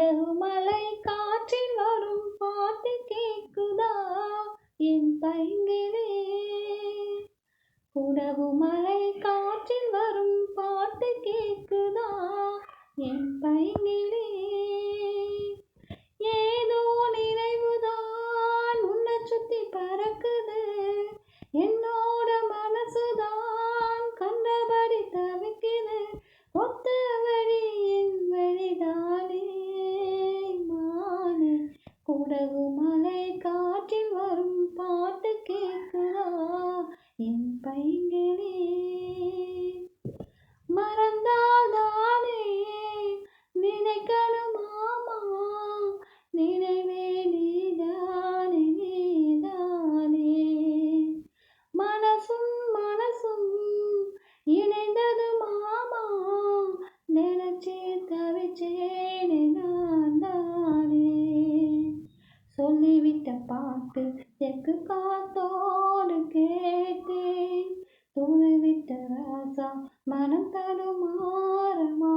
குடகுமலை காற்றில் வரும் பாட்டு கேக்குதா? என் பைங்கிலே குடகுமலை காற்றில் வரும் பாட்டு கேக்குதா? என் பைங்கிலே என் மறந்தாதானே? நினைக்கணும் மாமா நினைவே நீதானே நீதானே. மனசும் மனசும் இணைந்தது மாமா நினைச்சே தவிச்சேனே நான் தானே சொல்லிவிட்ட பாட்டு கேட்டேன் ராசா மனம் தடுமாறமா